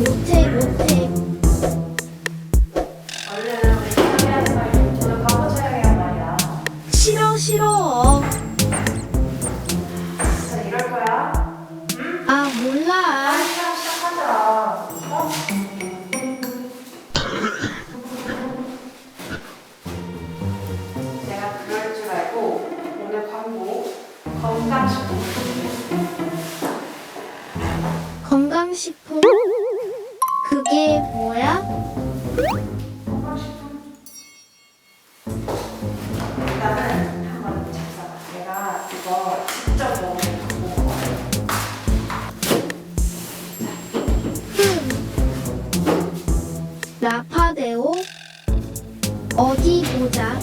못해 못해 그게 뭐야? 일단은 한번. 내가 이거 직접. 라파데오 어디 보자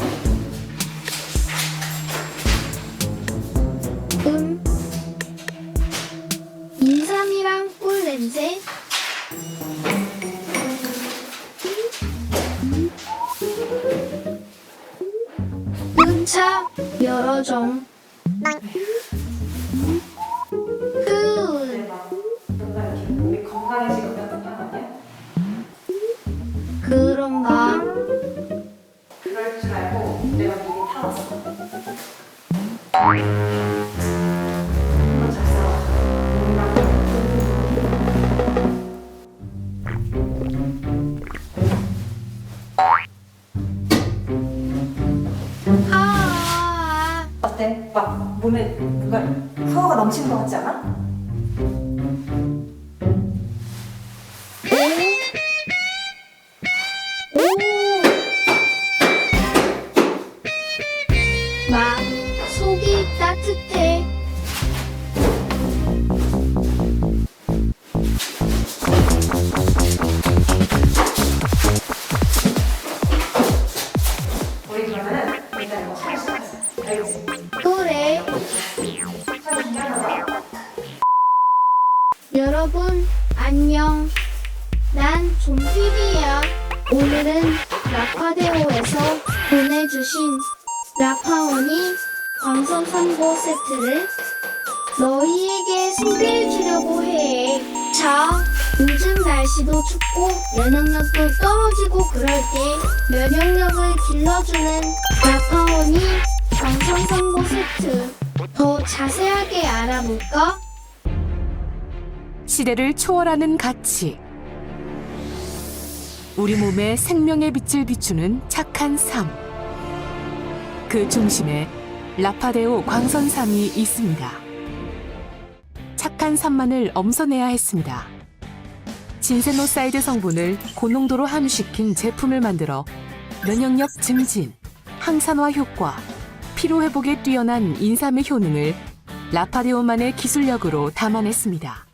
그 뭔가 이렇게 건강해지고 그런 느낌 아니야? 그런가 몸에 뭔가 파워가 넘치는 것 같지 않아? 막 속이 따뜻해. 라파데오에서 보내주신 라파오니 광선 3고 세트를 너희에게 소개해주려고 해. 자, 요즘 날씨도 춥고 면역력도 떨어지고 그럴 때 면역력을 길러주는 라파오니 광선 3고 세트. 더 자세하게 알아볼까? 시대를 초월하는 가치. 우리 몸에 생명의 빛을 비추는 착한 삶. 그 중심에 라파데오 광선삼이 있습니다. 착한 삶만을 엄선해야 했습니다. 진세노사이드 성분을 고농도로 함유시킨 제품을 만들어 면역력 증진, 항산화 효과, 피로 회복에 뛰어난 인삼의 효능을 라파데오만의 기술력으로 담아냈습니다.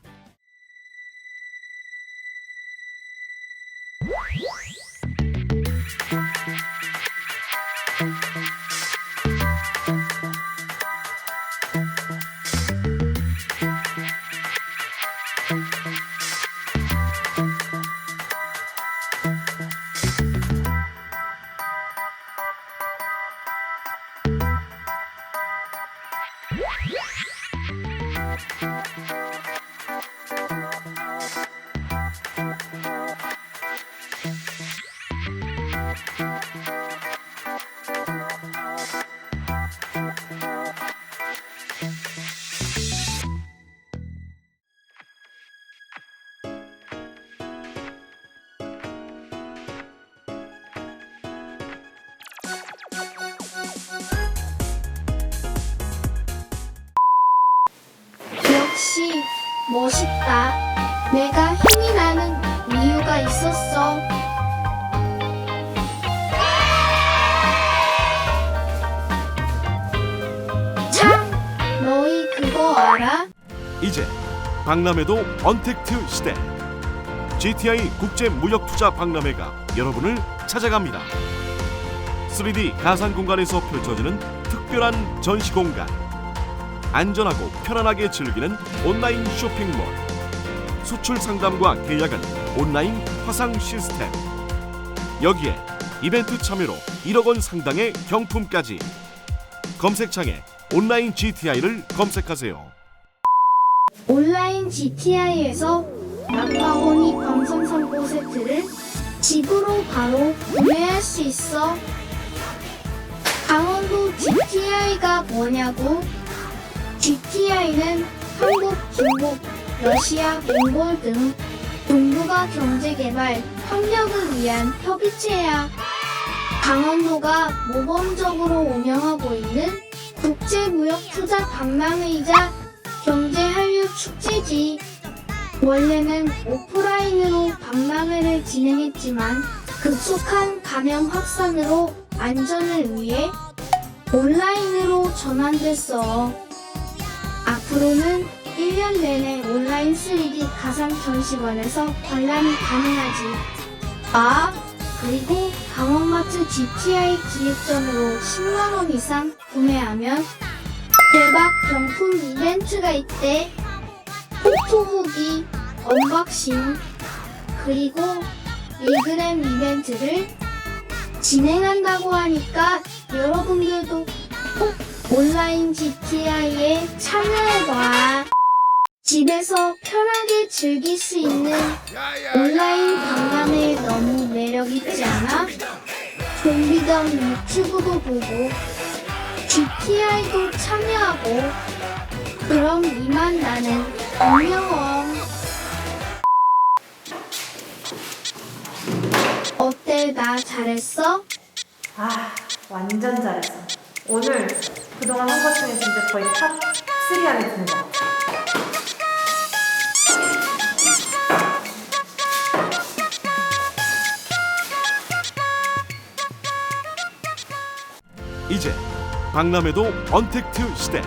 멋있다. 내가 힘이 나는 이유가 있었어. 참, 너희 그거 알아? 이제 박람회도 언택트 시대 GTI 국제 무역 투자 박람회가 여러분을 찾아갑니다 3D 가상 공간에서 펼쳐지는 특별한 전시 공간 안전하고 편안하게 즐기는 온라인 쇼핑몰 수출 상담과 계약은 온라인 화상 시스템 여기에 이벤트 참여로 1억 원 상당의 경품까지 검색창에 온라인 GTI를 검색하세요. 온라인 GTI에서 라파고니 광선선고 세트를 집으로 바로 구매할 수 있어. 강원도 GTI가 뭐냐고? GTI는 한국, 중국, 러시아, 몽골 등 동북아 경제개발 협력을 위한 협의체야. 강원도가 모범적으로 운영하고 있는 국제무역투자 박람회이자 경제한류 축제지. 원래는 오프라인으로 박람회를 진행했지만 급속한 감염 확산으로 안전을 위해 온라인으로 전환됐어. 앞으로는 1년 내내 온라인 3D 가상 전시관에서 관람이 가능하지. 아, 그리고 강원마트 GTI 기획전으로 10만원 이상 구매하면 대박 경품 이벤트가 있대. 포토 후기, 언박싱, 그리고 리그램 이벤트를 진행한다고 하니까 여러분들도 꼭 온라인 GTI에 참여해봐. 집에서 편하게 즐길 수 있는 온라인 박람회 너무 매력있지 않아? 좀비덤 유튜브도 보고 GTI도 참여하고 그럼 이만 나는 안녕 어때 나 잘했어? 아, 완전 잘했어. 오늘 그동안 한 것 중에 진짜 거의 탑3 안에 같아. 이제 박람회도 언택트 시대.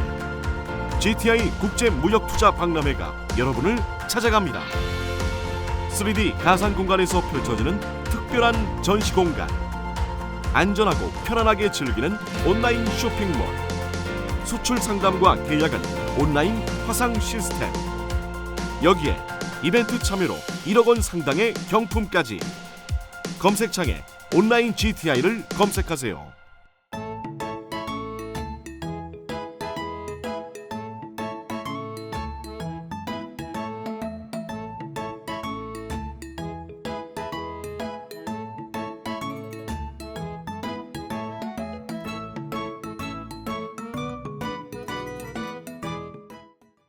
GTI 국제 무역 투자 박람회가 여러분을 찾아갑니다. 3D 가상 공간에서 펼쳐지는 특별한 전시 공간. 안전하고 편안하게 즐기는 온라인 쇼핑몰. 수출 상담과 계약은 온라인 화상 시스템. 여기에 이벤트 참여로 1억 원 상당의 경품까지. 검색창에 온라인 GTI를 검색하세요.